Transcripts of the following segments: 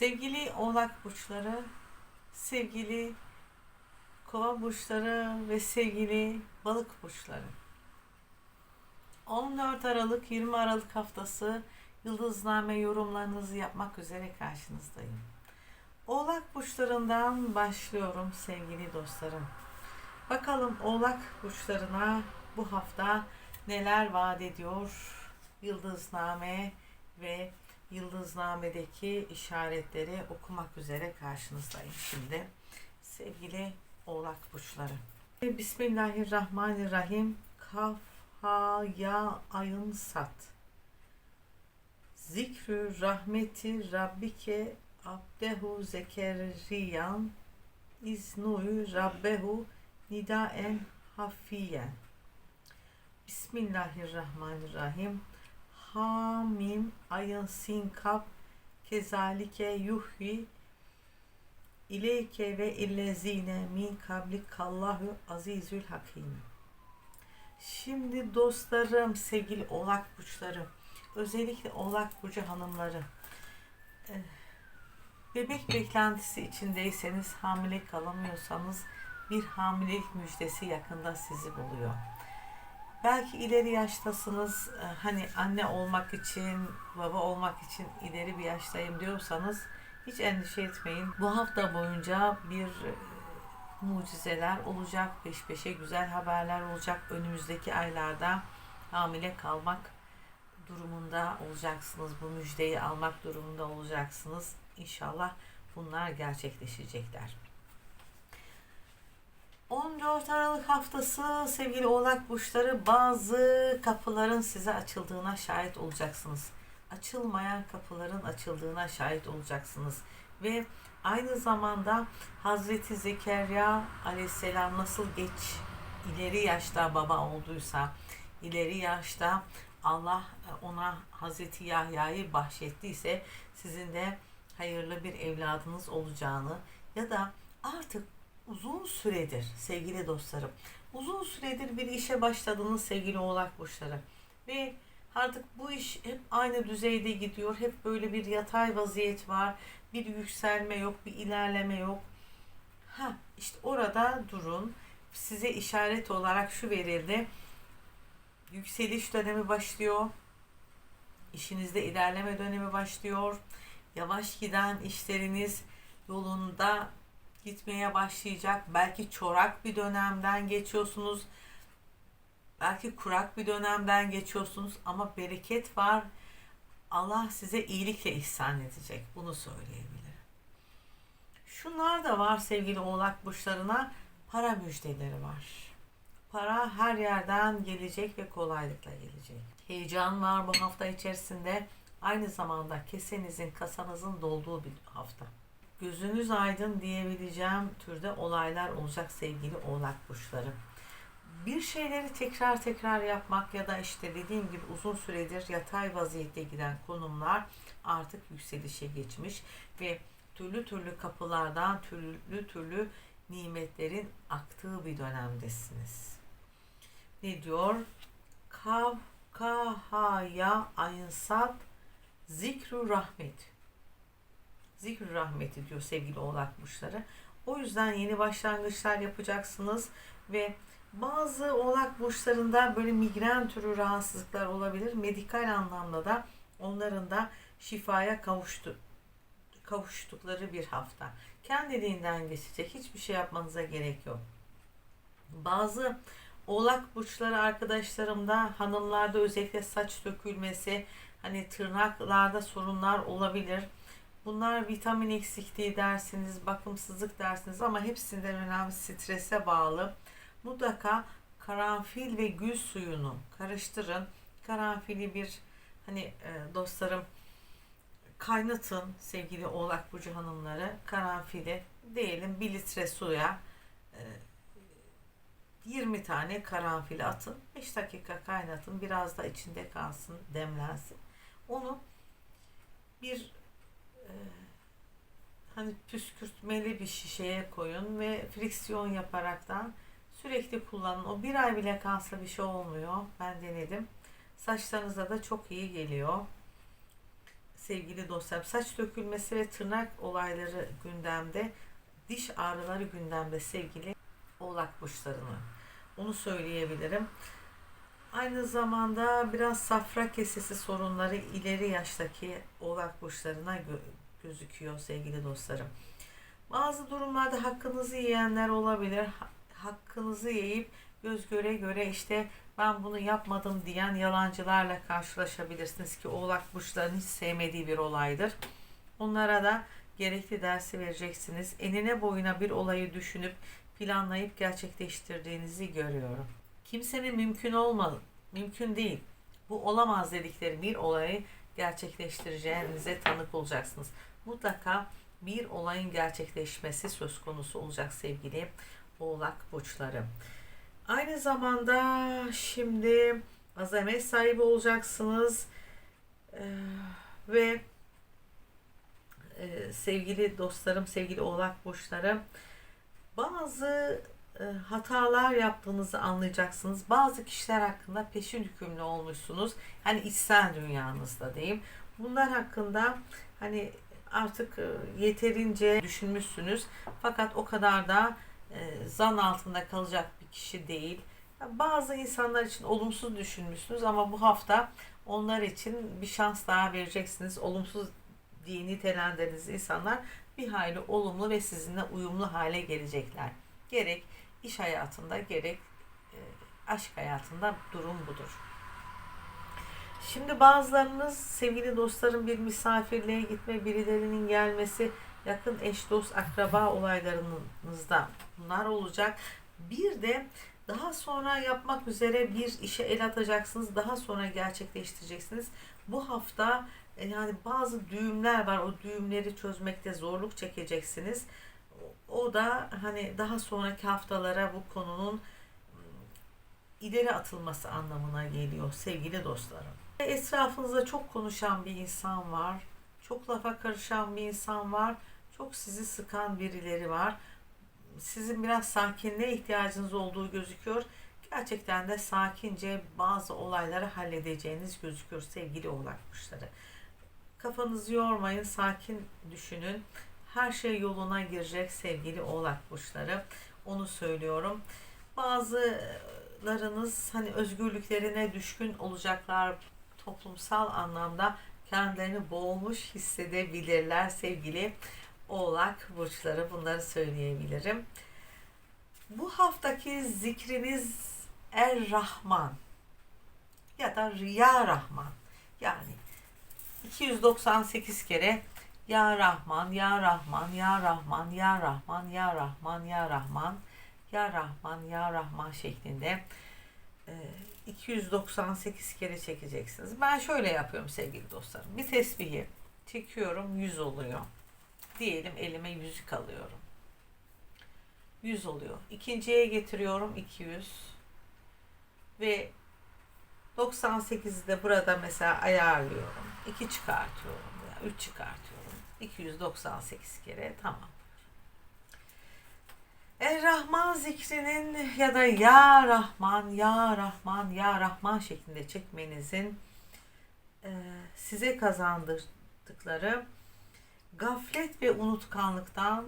Sevgili oğlak burçları, sevgili kova burçları ve sevgili balık burçları. 14 Aralık 20 Aralık haftası yıldızname yorumlarınızı yapmak üzere karşınızdayım. Oğlak burçlarından başlıyorum sevgili dostlarım. Bakalım oğlak burçlarına bu hafta neler vaat ediyor yıldızname ve yıldıznamedeki işaretleri okumak üzere karşınızdayım şimdi. Sevgili oğlak burçları. Bismillahirrahmanirrahim. Kaf ha ya ayın sat. Zikrü rahmeti rabbike abdehu zekeriyan iznuyu rabbehu nidaen hafiyen. Bismillahirrahmanirrahim. Hamim ayın sin kaf kezalike yuhyi İleyke ve illezine min kablikallahu azizül hakim. Şimdi dostlarım, sevgili oğlak burçları, özellikle oğlak burcu hanımları, eh, bebek beklentisi içindeyseniz, hamile kalamıyorsanız bir hamilelik müjdesi yakında sizi buluyor. Belki ileri yaştasınız, eh, hani anne olmak için, baba olmak için ileri bir yaştayım diyorsanız, hiç endişe etmeyin. Bu hafta boyunca bir e, mucizeler olacak, peş peşe güzel haberler olacak. Önümüzdeki aylarda hamile kalmak durumunda olacaksınız. Bu müjdeyi almak durumunda olacaksınız. İnşallah bunlar gerçekleşecekler. 14 Aralık haftası sevgili oğlak burçları bazı kapıların size açıldığına şahit olacaksınız açılmayan kapıların açıldığına şahit olacaksınız. Ve aynı zamanda Hazreti Zekeriya aleyhisselam nasıl geç ileri yaşta baba olduysa, ileri yaşta Allah ona Hazreti Yahya'yı bahşettiyse sizin de hayırlı bir evladınız olacağını ya da artık uzun süredir sevgili dostlarım uzun süredir bir işe başladınız sevgili oğlak burçları ve Artık bu iş hep aynı düzeyde gidiyor. Hep böyle bir yatay vaziyet var. Bir yükselme yok, bir ilerleme yok. Ha, işte orada durun. Size işaret olarak şu verildi. Yükseliş dönemi başlıyor. İşinizde ilerleme dönemi başlıyor. Yavaş giden işleriniz yolunda gitmeye başlayacak. Belki çorak bir dönemden geçiyorsunuz Belki kurak bir dönemden geçiyorsunuz ama bereket var. Allah size iyilikle ihsan edecek. Bunu söyleyebilirim. Şunlar da var sevgili oğlak burçlarına. Para müjdeleri var. Para her yerden gelecek ve kolaylıkla gelecek. Heyecan var bu hafta içerisinde. Aynı zamanda kesenizin, kasanızın dolduğu bir hafta. Gözünüz aydın diyebileceğim türde olaylar olacak sevgili oğlak burçları bir şeyleri tekrar tekrar yapmak ya da işte dediğim gibi uzun süredir yatay vaziyette giden konumlar artık yükselişe geçmiş ve türlü türlü kapılardan türlü türlü nimetlerin aktığı bir dönemdesiniz. Ne diyor? Kav kahaya ayınsat zikru rahmet. Zikru rahmeti diyor sevgili oğlak burçları. O yüzden yeni başlangıçlar yapacaksınız ve bazı oğlak burçlarında böyle migren türü rahatsızlıklar olabilir. Medikal anlamda da onların da şifaya kavuştu, kavuştukları bir hafta. Kendiliğinden geçecek. Hiçbir şey yapmanıza gerek yok. Bazı oğlak burçları arkadaşlarımda hanımlarda özellikle saç dökülmesi, hani tırnaklarda sorunlar olabilir. Bunlar vitamin eksikliği dersiniz, bakımsızlık dersiniz ama hepsinden önemli strese bağlı mutlaka karanfil ve gül suyunu karıştırın. Karanfili bir hani e, dostlarım kaynatın sevgili oğlak burcu hanımları. Karanfili diyelim 1 litre suya 20 e, tane karanfil atın. 5 dakika kaynatın. Biraz da içinde kalsın, demlensin. Onu bir hani püskürtmeli bir şişeye koyun ve friksiyon yaparaktan Sürekli kullanın. O bir ay bile kalsa bir şey olmuyor. Ben denedim. Saçlarınıza da çok iyi geliyor. sevgili dostlarım. Saç dökülmesi ve tırnak olayları gündemde, diş ağrıları gündemde sevgili oğlak burçlarını. Onu söyleyebilirim. Aynı zamanda biraz safra kesesi sorunları ileri yaştaki oğlak burçlarına gö- gözüküyor sevgili dostlarım. Bazı durumlarda hakkınızı yiyenler olabilir. Ha- Hakkınızı yiyip göz göre göre işte ben bunu yapmadım diyen yalancılarla karşılaşabilirsiniz ki oğlak burçlarının hiç sevmediği bir olaydır. Onlara da gerekli dersi vereceksiniz. Enine boyuna bir olayı düşünüp planlayıp gerçekleştirdiğinizi görüyorum. Kimsenin mümkün olmadı, mümkün değil. Bu olamaz dedikleri bir olayı gerçekleştireceğinize tanık olacaksınız. Mutlaka bir olayın gerçekleşmesi söz konusu olacak sevgili oğlak burçları. Aynı zamanda şimdi azamet sahibi olacaksınız Ee, ve e, sevgili dostlarım, sevgili oğlak burçları bazı hatalar yaptığınızı anlayacaksınız. Bazı kişiler hakkında peşin hükümlü olmuşsunuz. Hani içsel dünyanızda diyeyim. Bunlar hakkında hani artık e, yeterince düşünmüşsünüz. Fakat o kadar da e, zan altında kalacak bir kişi değil. Bazı insanlar için olumsuz düşünmüşsünüz ama bu hafta onlar için bir şans daha vereceksiniz. Olumsuz diye nitelendirdiğiniz insanlar bir hayli olumlu ve sizinle uyumlu hale gelecekler. Gerek iş hayatında gerek e, aşk hayatında durum budur. Şimdi bazılarınız sevgili dostlarım bir misafirliğe gitme, birilerinin gelmesi, yakın eş dost akraba olaylarınızda bunlar olacak. Bir de daha sonra yapmak üzere bir işe el atacaksınız. Daha sonra gerçekleştireceksiniz. Bu hafta e, yani bazı düğümler var. O düğümleri çözmekte zorluk çekeceksiniz. O da hani daha sonraki haftalara bu konunun ileri atılması anlamına geliyor sevgili dostlarım. Etrafınızda çok konuşan bir insan var. Çok lafa karışan bir insan var. Çok sizi sıkan birileri var. Sizin biraz sakinliğe ihtiyacınız olduğu gözüküyor. Gerçekten de sakince bazı olayları halledeceğiniz gözüküyor sevgili oğlak. Kafanızı yormayın, sakin düşünün. Her şey yoluna girecek sevgili oğlak burçları. Onu söylüyorum. Bazılarınız hani özgürlüklerine düşkün olacaklar. Toplumsal anlamda kendilerini boğulmuş hissedebilirler sevgili oğlak burçları. Bunları söyleyebilirim. Bu haftaki zikriniz Er Rahman ya da Ya Rahman. Yani 298 kere Ya Rahman, Ya Rahman, Ya Rahman, Ya Rahman, Ya Rahman, Ya Rahman, Ya Rahman, Ya Rahman şeklinde e, 298 kere çekeceksiniz. Ben şöyle yapıyorum sevgili dostlarım. Bir tesbihi çekiyorum 100 oluyor. Diyelim elime yüzük alıyorum. 100 oluyor. İkinciye getiriyorum 200 ve 98'i de burada mesela ayarlıyorum. 2 çıkartıyorum veya 3 çıkartıyorum. 298 kere tamam. Er-Rahman zikrinin ya da Ya Rahman, Ya Rahman, Ya Rahman şeklinde çekmenizin e, size kazandırdıkları gaflet ve unutkanlıktan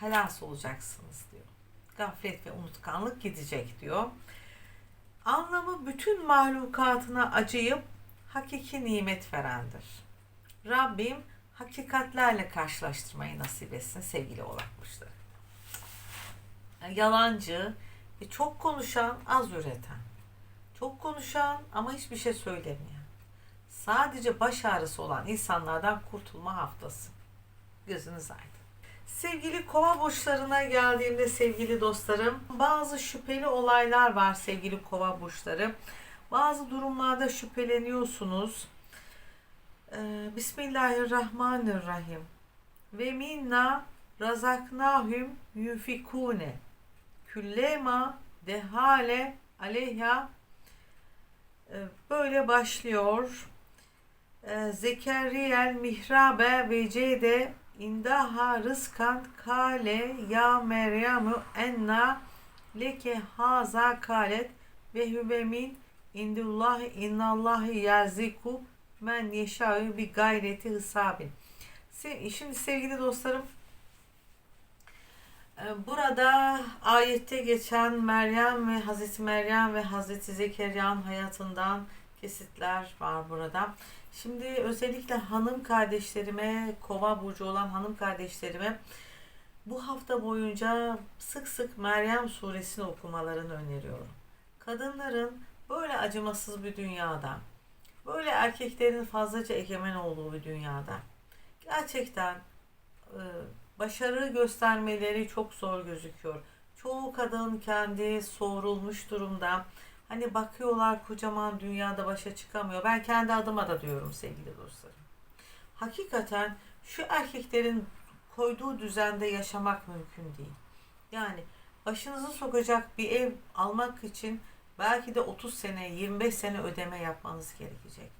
helas olacaksınız diyor. Gaflet ve unutkanlık gidecek diyor. Anlamı bütün mahlukatına acıyıp hakiki nimet verendir. Rabbim hakikatlerle karşılaştırmayı nasip etsin sevgili oğlakmışları. Yalancı, ve çok konuşan, az üreten. Çok konuşan ama hiçbir şey söylemeyen. Sadece baş ağrısı olan insanlardan kurtulma haftası. Gözünüz aydın. Sevgili kova burçlarına geldiğimde sevgili dostlarım bazı şüpheli olaylar var sevgili kova burçları. Bazı durumlarda şüpheleniyorsunuz. Ee, Bismillahirrahmanirrahim. Ve minna razaknahum yunfikune. Küllema dehale aleyha Ee, böyle başlıyor. Ee, Zekeriyel mihrabe ve cede indaha rızkan kale ya Meryemü enna leke haza kalet ve hüve min indullahi innallahi yerziku Men yeşâü bir gayreti hısabin. Şimdi sevgili dostlarım e, Burada ayette geçen Meryem ve Hazreti Meryem ve Hazreti Zekeriya'nın hayatından kesitler var burada. Şimdi özellikle hanım kardeşlerime, kova burcu olan hanım kardeşlerime bu hafta boyunca sık sık Meryem suresini okumalarını öneriyorum. Kadınların böyle acımasız bir dünyada, böyle erkeklerin fazlaca egemen olduğu bir dünyada gerçekten e, başarı göstermeleri çok zor gözüküyor. Çoğu kadın kendi soğurulmuş durumda. Hani bakıyorlar kocaman dünyada başa çıkamıyor. Ben kendi adıma da diyorum sevgili dostlarım. Hakikaten şu erkeklerin koyduğu düzende yaşamak mümkün değil. Yani başınızı sokacak bir ev almak için belki de 30 sene, 25 sene ödeme yapmanız gerekecek.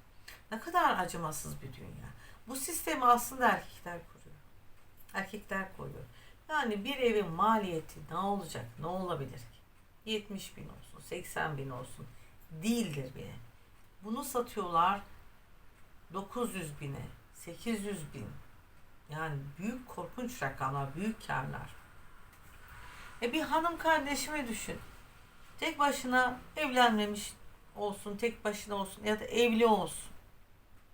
Ne kadar acımasız bir dünya. Bu sistemi aslında erkekler kuruyor. Erkekler koyuyor. Yani bir evin maliyeti ne olacak, ne olabilir ki? 70 bin olsun, 80 bin olsun. Değildir bile. Bunu satıyorlar 900 bine, 800 bin. Yani büyük korkunç rakamlar, büyük karlar. E bir hanım kardeşimi düşün. Tek başına evlenmemiş olsun, tek başına olsun ya da evli olsun.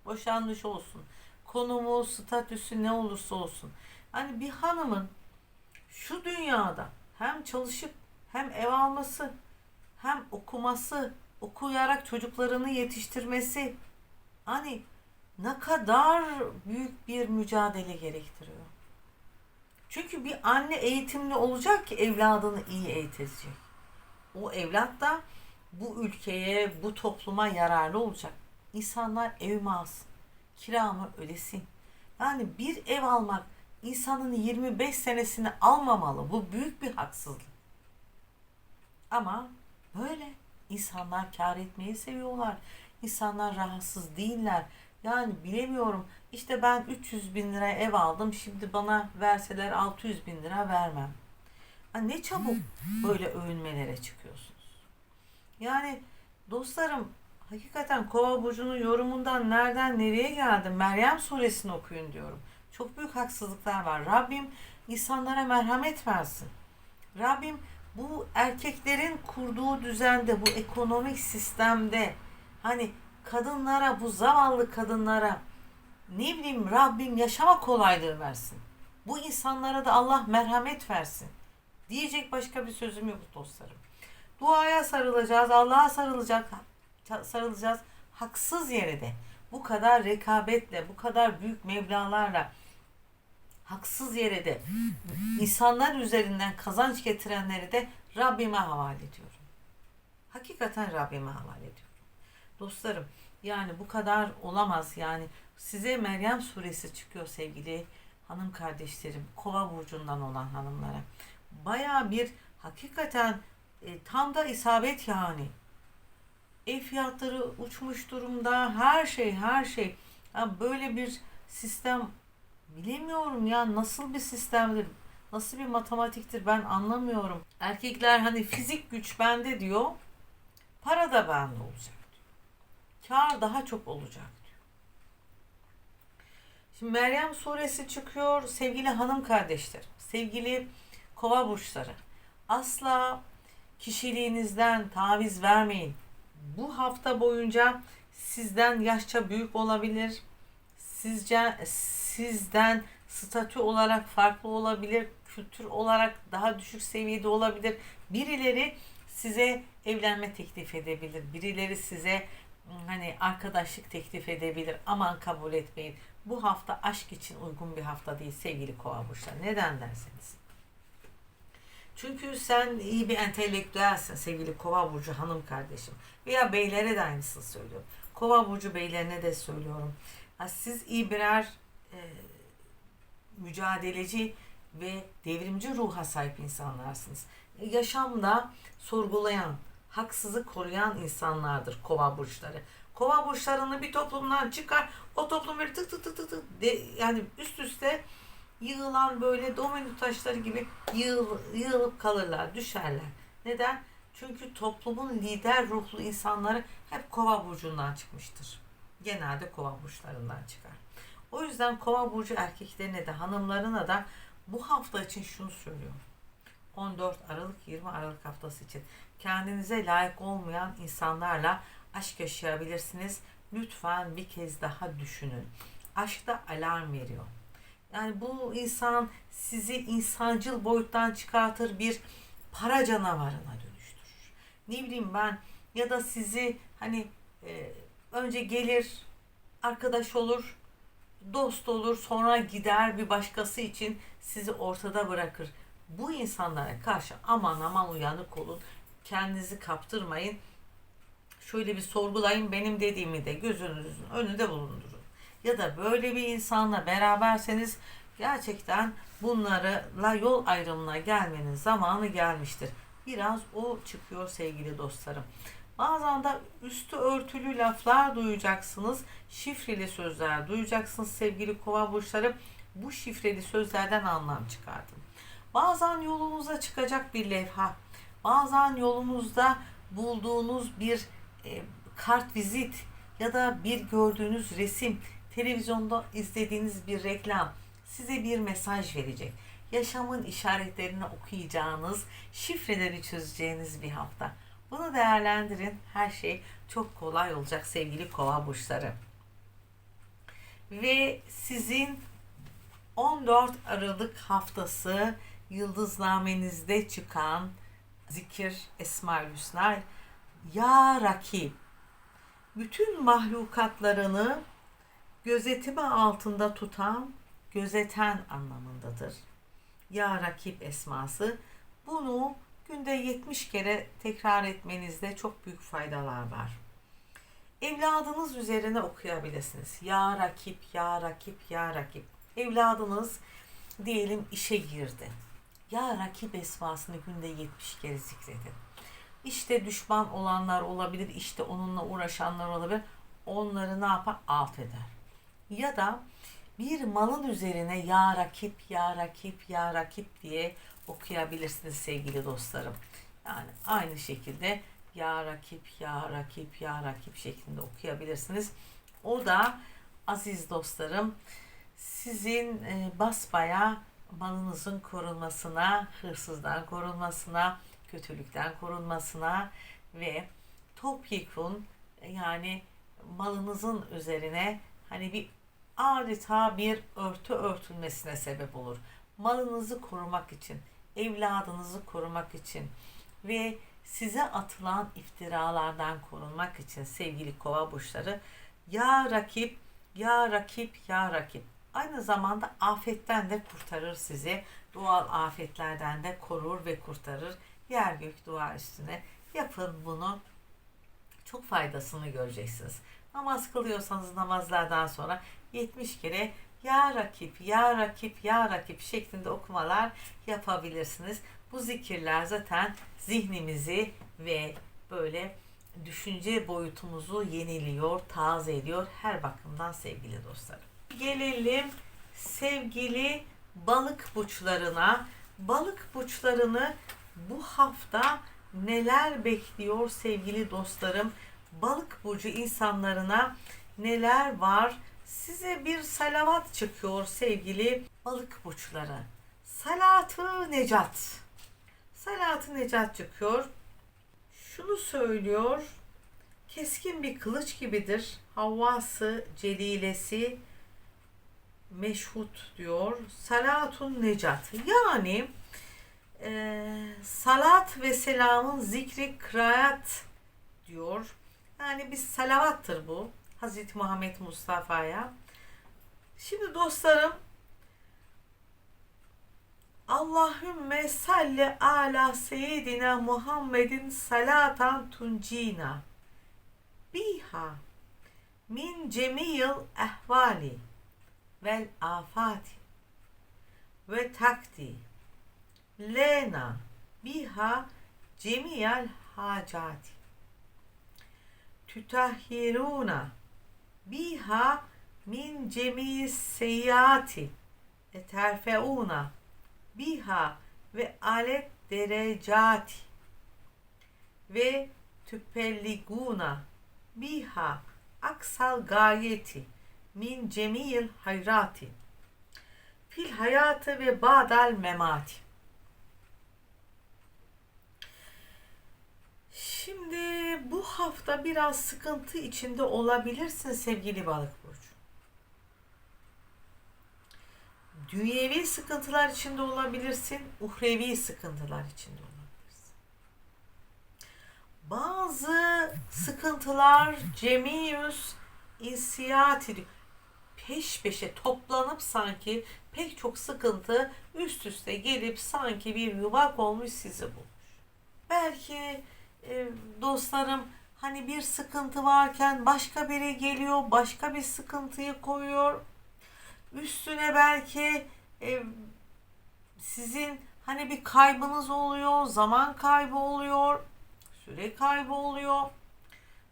Boşanmış olsun. Konumu, statüsü ne olursa olsun. Hani bir hanımın şu dünyada hem çalışıp hem ev alması, hem okuması, okuyarak çocuklarını yetiştirmesi hani ne kadar büyük bir mücadele gerektiriyor. Çünkü bir anne eğitimli olacak ki evladını iyi eğitecek. O evlat da bu ülkeye, bu topluma yararlı olacak. İnsanlar evimi alsın, kiramı ödesin. Yani bir ev almak insanın 25 senesini almamalı. Bu büyük bir haksızlık. Ama böyle insanlar kar etmeyi seviyorlar. İnsanlar rahatsız değiller. Yani bilemiyorum. İşte ben 300 bin lira ev aldım. Şimdi bana verseler 600 bin lira vermem. Ne çabuk böyle övünmelere çıkıyorsunuz. Yani dostlarım hakikaten Kova burcunun yorumundan nereden nereye geldim? Meryem suresini okuyun diyorum. Çok büyük haksızlıklar var. Rabbim insanlara merhamet versin. Rabbim bu erkeklerin kurduğu düzende, bu ekonomik sistemde hani kadınlara, bu zavallı kadınlara ne bileyim Rabbim yaşama kolaylığı versin. Bu insanlara da Allah merhamet versin. Diyecek başka bir sözüm yok dostlarım. Duaya sarılacağız, Allah'a sarılacak, sarılacağız. Haksız yere de bu kadar rekabetle, bu kadar büyük mevlalarla haksız yere de insanlar üzerinden kazanç getirenleri de Rabbime havale ediyorum. Hakikaten Rabbime havale ediyorum. Dostlarım yani bu kadar olamaz yani size Meryem suresi çıkıyor sevgili hanım kardeşlerim kova burcundan olan hanımlara. Baya bir hakikaten e, tam da isabet yani. Ev fiyatları uçmuş durumda her şey her şey. Ya böyle bir sistem bilemiyorum ya nasıl bir sistemdir nasıl bir matematiktir ben anlamıyorum. Erkekler hani fizik güç bende diyor para da bende olacak kar daha çok olacak diyor. Şimdi Meryem suresi çıkıyor sevgili hanım kardeşler, sevgili kova burçları. Asla kişiliğinizden taviz vermeyin. Bu hafta boyunca sizden yaşça büyük olabilir. Sizce sizden statü olarak farklı olabilir, kültür olarak daha düşük seviyede olabilir. Birileri size evlenme teklif edebilir. Birileri size hani arkadaşlık teklif edebilir. Aman kabul etmeyin. Bu hafta aşk için uygun bir hafta değil sevgili kova burçlar. Neden derseniz. Çünkü sen iyi bir entelektüelsin sevgili kova burcu hanım kardeşim. Veya beylere de aynısını söylüyorum. Kova burcu beylerine de söylüyorum. Siz iyi birer e, mücadeleci ve devrimci ruha sahip insanlarsınız. Yaşamda sorgulayan, haksızı koruyan insanlardır kova burçları. Kova burçlarını bir toplumdan çıkar, o toplum böyle tık tık tık tık, tık de, yani üst üste yığılan böyle domino taşları gibi yığıl, yığılıp kalırlar, düşerler. Neden? Çünkü toplumun lider ruhlu insanları hep kova burcundan çıkmıştır. genelde kova burçlarından çıkar. O yüzden kova burcu erkeklerine de hanımlarına da bu hafta için şunu söylüyorum. 14 Aralık 20 Aralık haftası için kendinize layık olmayan insanlarla aşk yaşayabilirsiniz. Lütfen bir kez daha düşünün. Aşkta alarm veriyor. Yani bu insan sizi insancıl boyuttan çıkartır bir para canavarına dönüştürür. Ne bileyim ben ya da sizi hani e, önce gelir arkadaş olur dost olur sonra gider bir başkası için sizi ortada bırakır. Bu insanlara karşı aman aman uyanık olun. Kendinizi kaptırmayın. Şöyle bir sorgulayın benim dediğimi de gözünüzün önünde bulundurun. Ya da böyle bir insanla beraberseniz gerçekten bunlarla yol ayrımına gelmenin zamanı gelmiştir. Biraz o çıkıyor sevgili dostlarım. Bazen de üstü örtülü laflar duyacaksınız. Şifreli sözler duyacaksınız sevgili kova burçları. Bu şifreli sözlerden anlam çıkardım. Bazen yolunuza çıkacak bir levha, bazen yolunuzda bulduğunuz bir e, kart vizit ya da bir gördüğünüz resim, televizyonda izlediğiniz bir reklam size bir mesaj verecek. Yaşamın işaretlerini okuyacağınız, şifreleri çözeceğiniz bir hafta. Bunu değerlendirin. Her şey çok kolay olacak sevgili kova burçları. Ve sizin 14 Aralık haftası yıldıznamenizde çıkan zikir Esma-ül Hüsna Ya Rakib bütün mahlukatlarını gözetimi altında tutan, gözeten anlamındadır. Ya Rakip esması. Bunu günde 70 kere tekrar etmenizde çok büyük faydalar var. Evladınız üzerine okuyabilirsiniz. Ya Rakip, Ya Rakip, Ya Rakip. Evladınız diyelim işe girdi. Ya Rakip esmasını günde 70 kere zikredin. İşte düşman olanlar olabilir, işte onunla uğraşanlar olabilir. Onları ne yapar? Alt. Ya da bir malın üzerine ya rakip, ya rakip, ya rakip diye okuyabilirsiniz sevgili dostlarım. Yani aynı şekilde ya rakip, ya rakip, ya rakip şeklinde okuyabilirsiniz. O da aziz dostlarım sizin e, basbaya malınızın korunmasına, hırsızdan korunmasına, kötülükten korunmasına ve topyekun yani malınızın üzerine hani bir adeta bir örtü örtülmesine sebep olur. Malınızı korumak için, evladınızı korumak için ve size atılan iftiralardan korunmak için sevgili kova burçları ya rakip, ya rakip, ya rakip. Aynı zamanda afetten de kurtarır sizi. Doğal afetlerden de korur ve kurtarır. Yer gök dua üstüne yapın bunu. Çok faydasını göreceksiniz. Namaz kılıyorsanız namazlardan sonra 70 kere ya rakip, ya rakip, ya rakip şeklinde okumalar yapabilirsiniz. Bu zikirler zaten zihnimizi ve böyle düşünce boyutumuzu yeniliyor, taze ediyor her bakımdan sevgili dostlarım. Gelelim sevgili balık burçlarına. Balık burçlarını bu hafta neler bekliyor sevgili dostlarım? Balık burcu insanlarına neler var? Size bir salavat çıkıyor sevgili balık burçları. Salatı Necat. Salatı Necat çıkıyor. Şunu söylüyor. Keskin bir kılıç gibidir. Havvası, celilesi, meşhut diyor. Salatun Necat. Yani e, salat ve selamın zikri kıraat diyor. Yani bir salavattır bu. Hazreti Muhammed Mustafa'ya. Şimdi dostlarım Allahümme salli ala seyyidina Muhammedin salatan tuncina. Biha min cemiyil ehvali vel afati ve takdi. Lena biha cemiyel hacati. Tütahhiruna biha min cemi seyyati e terfeuna biha ve alet derecati. Ve tüpelliguna. Biha aksal gayeti min cemil hayrati. Fil hayatı ve badal memati. Şimdi bu hafta biraz sıkıntı içinde olabilirsin sevgili balık burcu. Dünyevi sıkıntılar içinde olabilirsin, uhrevi sıkıntılar içinde olabilirsin. Bazı sıkıntılar cemiyüs insiyati peş peşe toplanıp sanki pek çok sıkıntı üst üste gelip sanki bir yuvak olmuş sizi bulmuş. Belki e, dostlarım hani bir sıkıntı varken başka biri geliyor, başka bir sıkıntıyı koyuyor. Üstüne belki e, sizin hani bir kaybınız oluyor, zaman kaybı oluyor, süre kaybı oluyor.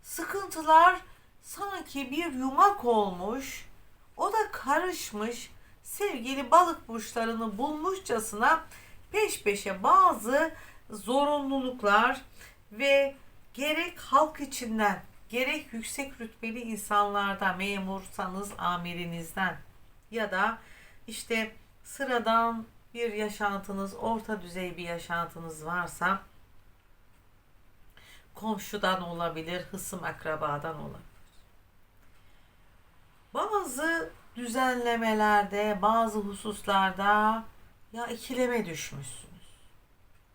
Sıkıntılar sanki bir yumak olmuş, o da karışmış, sevgili balık burçlarını bulmuşçasına peş peşe bazı zorunluluklar ve gerek halk içinden gerek yüksek rütbeli insanlardan memursanız amirinizden ya da işte sıradan bir yaşantınız, orta düzey bir yaşantınız varsa komşudan olabilir, hısım akrabadan olabilir. Bazı düzenlemelerde, bazı hususlarda ya ikileme düşmüşsünüz.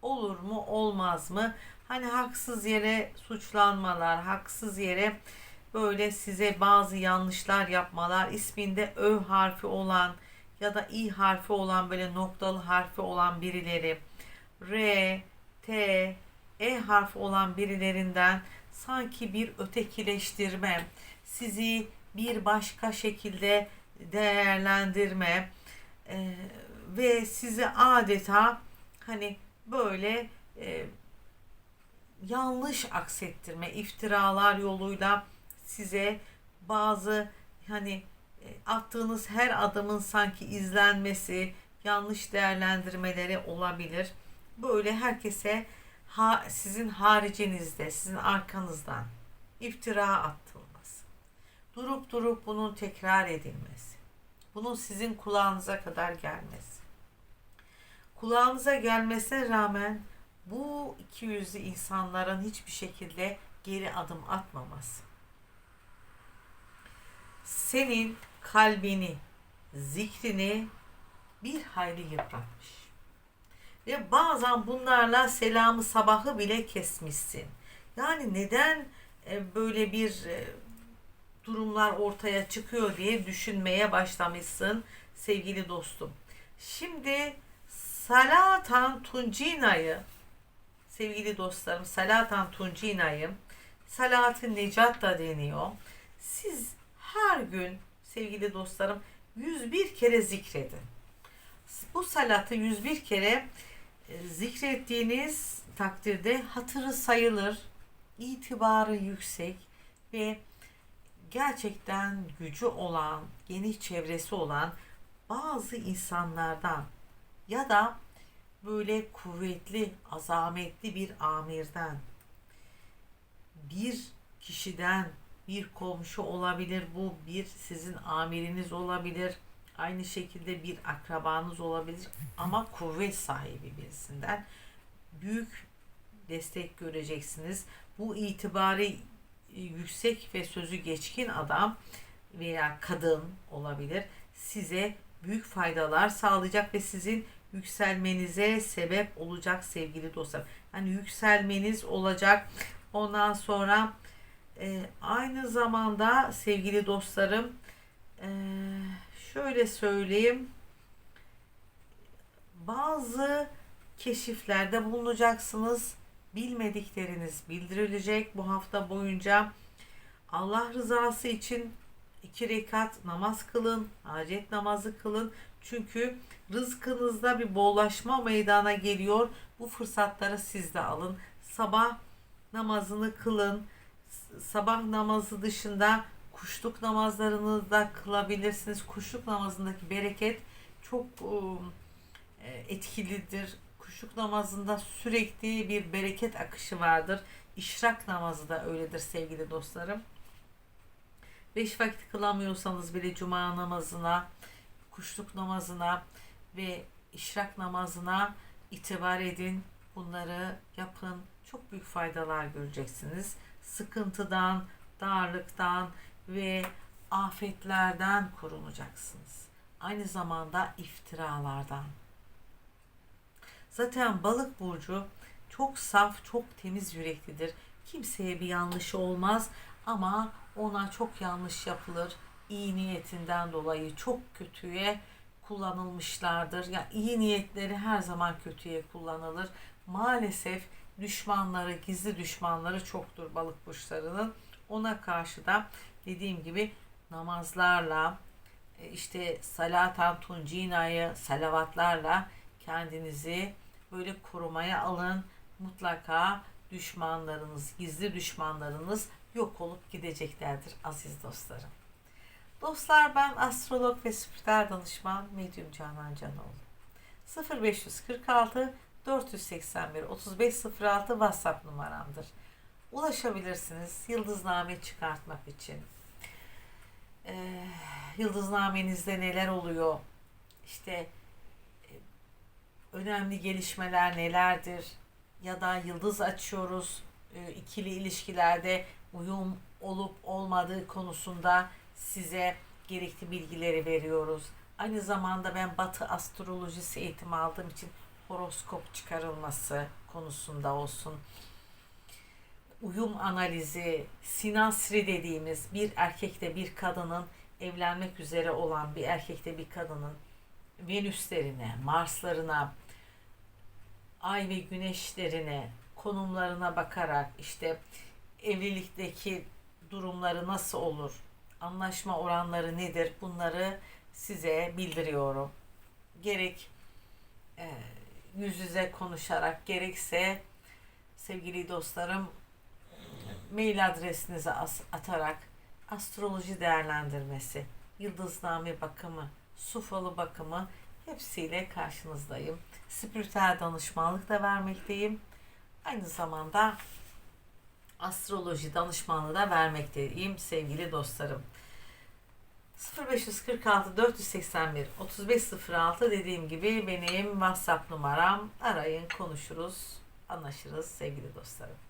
Olur mu, olmaz mı? Hani haksız yere suçlanmalar, haksız yere böyle size bazı yanlışlar yapmalar, isminde ö harfi olan ya da i harfi olan böyle noktalı harfi olan birileri, r, t, e harfi olan birilerinden sanki bir ötekileştirme, sizi bir başka şekilde değerlendirme e, ve sizi adeta hani böyle e, yanlış aksettirme, iftiralar yoluyla size bazı hani e, attığınız her adımın sanki izlenmesi, yanlış değerlendirmeleri olabilir. Böyle herkese ha, sizin haricinizde, sizin arkanızdan iftira atılması. Durup durup bunun tekrar edilmesi. Bunun sizin kulağınıza kadar gelmesi. Kulağınıza gelmesine rağmen bu iki yüzlü insanların hiçbir şekilde geri adım atmaması. Senin kalbini, zikrini bir hayli yıpratmış. Ve bazen bunlarla selamı sabahı bile kesmişsin. Yani neden e, böyle bir e, durumlar ortaya çıkıyor diye düşünmeye başlamışsın sevgili dostum. Şimdi Salatan Tuncina'yı sevgili dostlarım Salatan Tuncina'yı Salat-ı Necat da deniyor. Siz her gün sevgili dostlarım 101 kere zikredin. Bu salatı 101 kere e, zikrettiğiniz takdirde hatırı sayılır, itibarı yüksek ve gerçekten gücü olan, geniş çevresi olan bazı insanlardan ya da böyle kuvvetli, azametli bir amirden, bir kişiden, bir komşu olabilir bu, bir sizin amiriniz olabilir, aynı şekilde bir akrabanız olabilir ama kuvvet sahibi birisinden büyük destek göreceksiniz. Bu itibarı yüksek ve sözü geçkin adam veya kadın olabilir size büyük faydalar sağlayacak ve sizin yükselmenize sebep olacak sevgili dostlar. Yani yükselmeniz olacak. Ondan sonra e, aynı zamanda sevgili dostlarım e, şöyle söyleyeyim bazı keşiflerde bulunacaksınız. Bilmedikleriniz bildirilecek bu hafta boyunca. Allah rızası için iki rekat namaz kılın, acet namazı kılın. Çünkü rızkınızda bir bollaşma meydana geliyor. Bu fırsatları siz de alın. Sabah namazını kılın. Sabah namazı dışında kuşluk namazlarını da kılabilirsiniz. Kuşluk namazındaki bereket çok e, etkilidir. Kuşluk namazında sürekli bir bereket akışı vardır. İşrak namazı da öyledir sevgili dostlarım. Beş vakit kılamıyorsanız bile cuma namazına, kuşluk namazına ve işrak namazına itibar edin. Bunları yapın. Çok büyük faydalar göreceksiniz. Sıkıntıdan, darlıktan ve afetlerden korunacaksınız. Aynı zamanda iftiralardan. Zaten balık burcu çok saf, çok temiz yüreklidir. Kimseye bir yanlışı olmaz ama ona çok yanlış yapılır. İyi niyetinden dolayı çok kötüye kullanılmışlardır. Ya iyi niyetleri her zaman kötüye kullanılır. Maalesef düşmanları, gizli düşmanları çoktur balık burçlarının. Ona karşı da dediğim gibi namazlarla, e, işte salatan tuncinayı salavatlarla kendinizi böyle korumaya alın. Mutlaka düşmanlarınız, gizli düşmanlarınız yok olup gideceklerdir aziz dostlarım. Dostlar ben astrolog ve spiritüel danışman Medyum Canan Canoğlu. 0546 481 3506 WhatsApp numaramdır. Ulaşabilirsiniz yıldızname çıkartmak için. Ee, yıldıznamenizde neler oluyor? İşte e, önemli gelişmeler nelerdir? Ya da yıldız açıyoruz e, ikili ilişkilerde uyum olup olmadığı konusunda size gerekli bilgileri veriyoruz. Aynı zamanda ben Batı astrolojisi eğitimi aldığım için horoskop çıkarılması konusunda olsun. Uyum analizi, sinasri dediğimiz bir erkekte bir kadının evlenmek üzere olan bir erkekte bir kadının Venüslerine, Marslarına, ay ve güneşlerine, konumlarına bakarak işte evlilikteki durumları nasıl olur, anlaşma oranları nedir bunları size bildiriyorum. Gerek e, yüz yüze konuşarak gerekse sevgili dostlarım mail adresinize as- atarak astroloji değerlendirmesi, yıldızname bakımı, sufalı bakımı hepsiyle karşınızdayım. Spiritüel danışmanlık da vermekteyim. Aynı zamanda astroloji danışmanlığı da vermekteyim sevgili dostlarım. 0546 481 3506 dediğim gibi benim WhatsApp numaram. Arayın, konuşuruz, anlaşırız sevgili dostlarım.